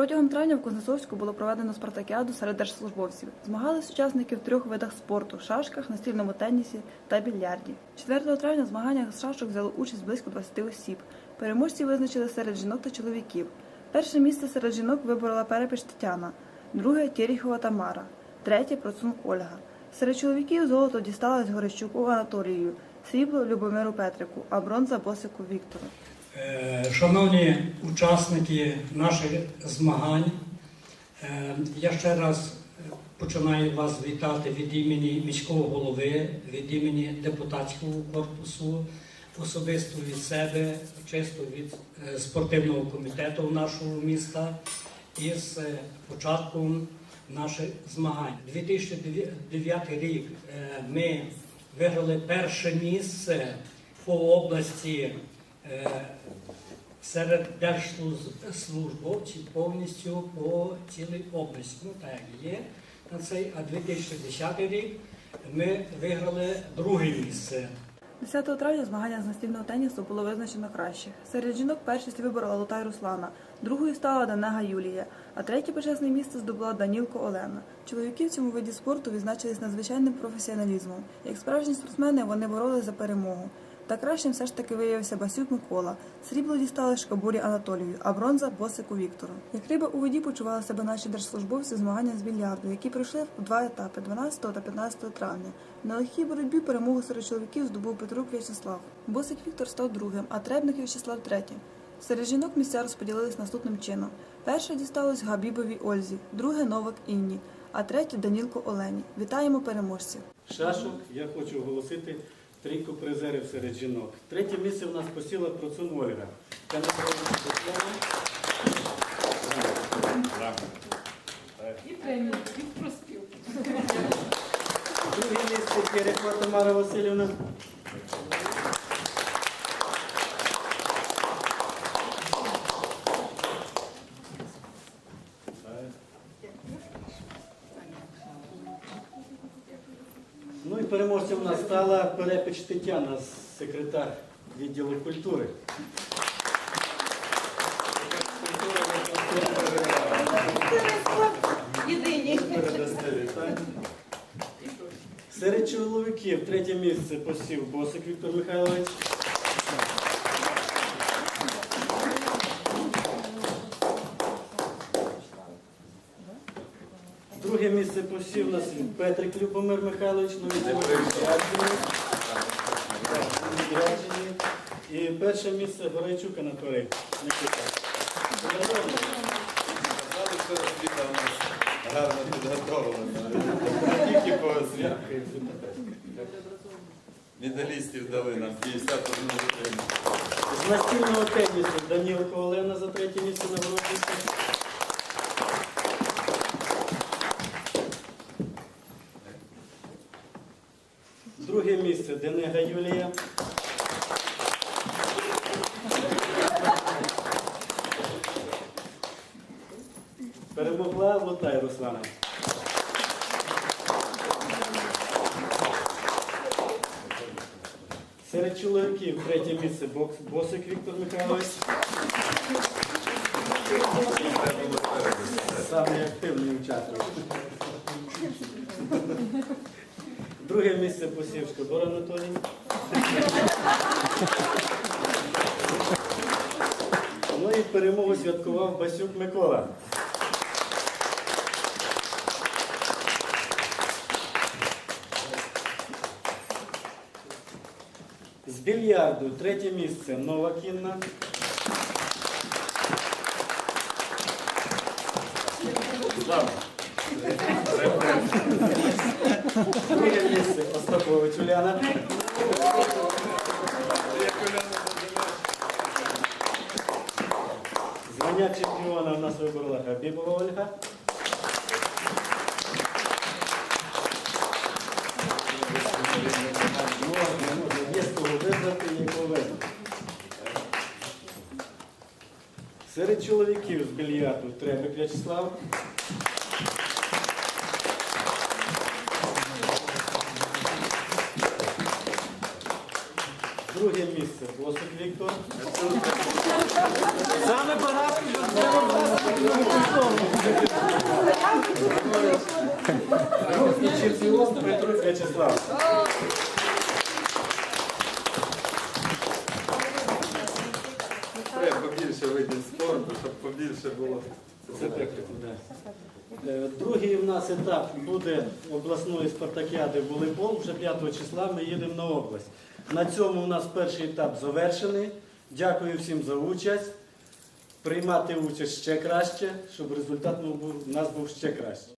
Протягом травня в Кузнецовську було проведено спартакіаду серед держслужбовців. Змагались учасники в трьох видах спорту шашках, настільному тенісі та більярді. 4 травня в змаганнях з шашок взяли участь близько 20 осіб. Переможці визначили серед жінок та чоловіків. Перше місце серед жінок виборола перепиш Тетяна, друге Тєріхова Тамара, третє Процун Ольга. Серед чоловіків золото дісталось Горищуку Анатолію, срібло Любомиру Петрику, а бронза Босику Віктору. Е, Шановні учасники наших змагань, е, я ще раз починаю вас вітати від імені міського голови, від імені депутатського корпусу, особисто від себе, чисто від е, спортивного комітету нашого міста із початком наших змагань. 2009 рік ми виграли перше місце по області серед держслужбовців повністю по цілій області. Ну так як є на цей, а 2010 рік ми виграли друге місце. 10 травня змагання з настільного тенісу було визначено кращих. Серед жінок першість виборола Лутай Руслана, другою стала Данега Юлія, а третє почесне місце здобула Данілко Олена. Чоловіки в цьому виді спорту відзначились надзвичайним професіоналізмом. Як справжні спортсмени вони боролись за перемогу. Та кращим все ж таки виявився Басюк Микола. Срібло дістали Шкабурі Анатолію, а бронза Босику Віктору. Як риба у воді почували себе наші держслужбовці змагання з більярду, які пройшли в два етапи 12 та 15 травня. На легкій боротьбі перемогу серед чоловіків здобув Петрук В'ячеслав. Босик Віктор став другим, а Требник В'ячеслав третім. Серед жінок місця розподілились наступним чином: перше дісталось Габібовій Ользі, друге Новак Інні, а третє Данілко Олені. Вітаємо переможців! Шашок я хочу оголосити трійку призерів серед жінок. Третє місце в нас посіла Процун Ольга. Я не І премію, і проспів. Друге місце Кирикова Тамара Васильівна. І переможцем у нас стала Перепіч Тетяна, секретар відділу культури. Єдині. Серед чоловіків третє місце посів Босик Віктор Михайлович. Друге місце посів у нас Петрик Любомир Михайлович, ну відряджений. Відряджений. І перше місце Горайчук Анатолій Микита. Поздравляємо. Казали, що освіта у нас гарно підготовлена. Не Тільки по освіті. Медалістів дали нам 51 годину. З настільного тенісу Данілко Олена за третє місце нагороджується. Друге місце Денега Юлія. Перемогла Лутай Руслана. Серед чоловіків третє місце бокс, Босик Віктор Михайлович. Самий активний учасник. Друге місце посів Шкобор Анатолій. Ну і перемогу святкував Басюк Микола. З більярду третє місце Нова Кінна. Друге місце Остапович Уляна. Звання чемпіона в нас виборола Хабібова Ольга. Є кого вибрати, є кого вибрати. Серед чоловіків з більярду Требик В'ячеслав. Друге місце Босик Віктор. Саме багато. І чемпіон Петрук В'ячеслав. Треба побільше видів спорту, щоб побільше було. Е, Другий у нас етап буде обласної спартакіади волейбол. Вже 5 числа ми їдемо на область. На цьому у нас перший етап завершений. Дякую всім за участь. Приймати участь ще краще, щоб результат у нас був ще кращий.